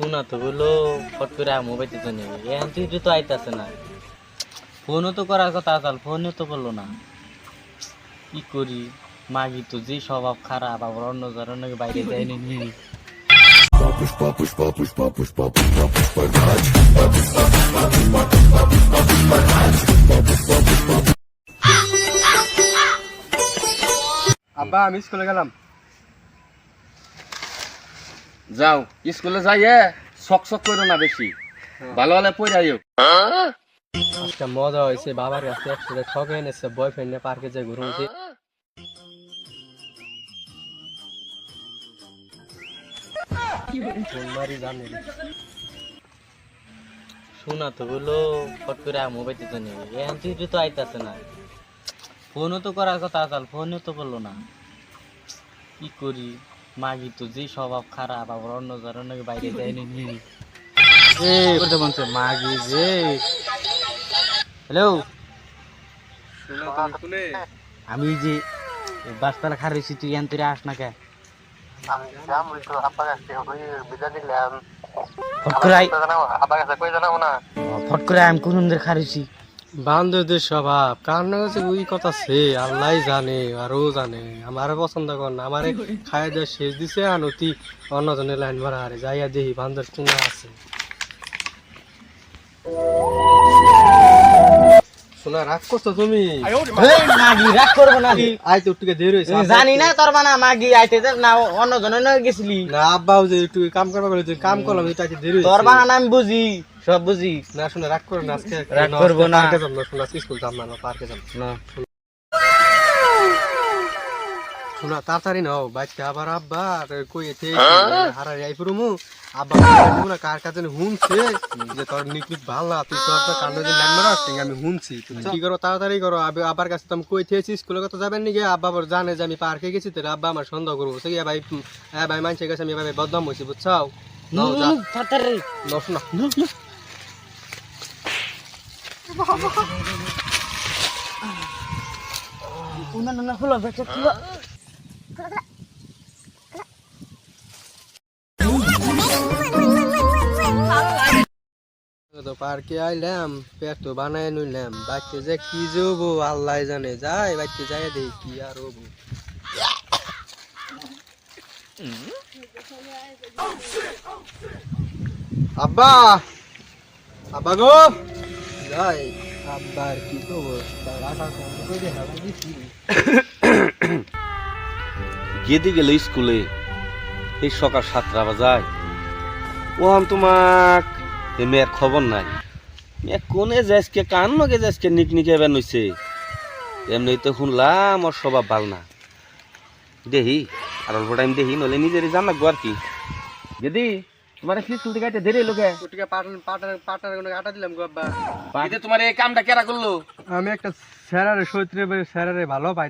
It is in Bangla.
ফট করে তো নেই এখন তুই তো আইতাছে না ফোনও তো করার কথা আসাল ফোনও তো করল না কি করি মাগি তো যে স্বভাব খারাপ আবার অন্য যারা নাকি বাইরে যায়নি নি আব্বা আমি স্কুলে গেলাম যাও স্কুলে যাইয়ে শক শক করো না বেশি। ভালো ভালো পড়ে আইও। আজকে মজা হয়েছে বাবার কাছে একসাথে ঠকে এনেছে বয়ফ্রেন্ড পার্কে যে ঘুরুছি শোনা তো বলল ফট করে মোবাইল তো নেই। এখন তুই তো আইতাছে না। ফোনও তো করার কথা আসাল ফোনও তো করল না। কি করি? মাগি তো যে স্বভাব খারাপ আবার অন্য যারা নাকি বাইরে যায়নি নি এ করতে বলছে মাগি যে। হ্যালো আমি যে বাসতলা খারেছি তুই এন তুই আস না কে ফট করে আই- ফট করে আমি কোন খারেছি বান্ধবদের স্বভাব। কার না কাছে ওই কথা সে আল্লাহ জানে আর ও জানে। আমারে পছন্দ কর না আমারে খাই দিয়ে শেষ দিছে আনতি অন্যজনের লাইন মারা আরে যাইয়া দেখি বান্ধব কোনা আছে। শোনা রাগ করছ তুমি? মাগি রাগ করব না দেরি হয়েছে জানি না তোর বানা মাগি আইতে না অন্য জনের গেছিলি। না আব্বাও যে একটু কাম করবা বলে কাম করলাম এটা দেরি তোর হয়েছে। আমি বুঝি। সব বুঝি। না শুনে রাগ করো না আজকে রাগ করব না। পার্কে যাব না শোনা স্কুল যাব না পার্কে যাব না। শোনা তাড়াতাড়ি নাও বাইকটা আবার আব্বা হারা যাই পুরুমু আব্বা না কার কাছে হুনছে? যে তোর নিকনিক ভালো না তুই তোর তো কান্ড যে ল্যান্ড মারা আমি হুনছি। তুমি কি করো তাড়াতাড়ি করো আবে আবার কাছে তো কই থেয়েছি স্কুলে কথা যাবেন নাকি? আব্বা আবার জানে যে আমি পার্কে গেছি তাহলে আব্বা আমার সন্দেহ করব। সে ভাই হ্যাঁ ভাই মানুষের কাছে আমি এভাবে বদনাম হয়েছি বুঝছাও? নাও যা। তাড়াতাড়ি। নাও শোনা। না। ব্যাগটা খুলো তো পার্কে আইলাম, পেট বানায় নইলাম বাইতে যে কি যাব আল্লাহ জানে। যাই, বাইতে যাই দেখি কি আর আব্বা! আব্বা গো! আব্বার কি কম করে দিছি। গেদি গেলে স্কুলে এই সকাল সাতটা বাজায়। ও আম তোমাক এ মেয়ের খবর নাই। মেয়ে কোনে যাইসকে কান নগে যাইসকে নিক নিকে বেন হইছে। এমনি তো শুনলাম ওর স্বভাব ভালো না। দেহি আর অল্প টাইম দেহি নলে নিজেরই জান লাগবো আর কি। গেদি তোমার ফিস তুলতে গাইতে দেরি লোকে ওটিকে পাটার পাটার পাটার কোনো আটা দিলাম গো আব্বা। এতে তোমার এই কামটা কেরা করল? আমি একটা স্যারারে সৈত্রে স্যারারে ভালো পাই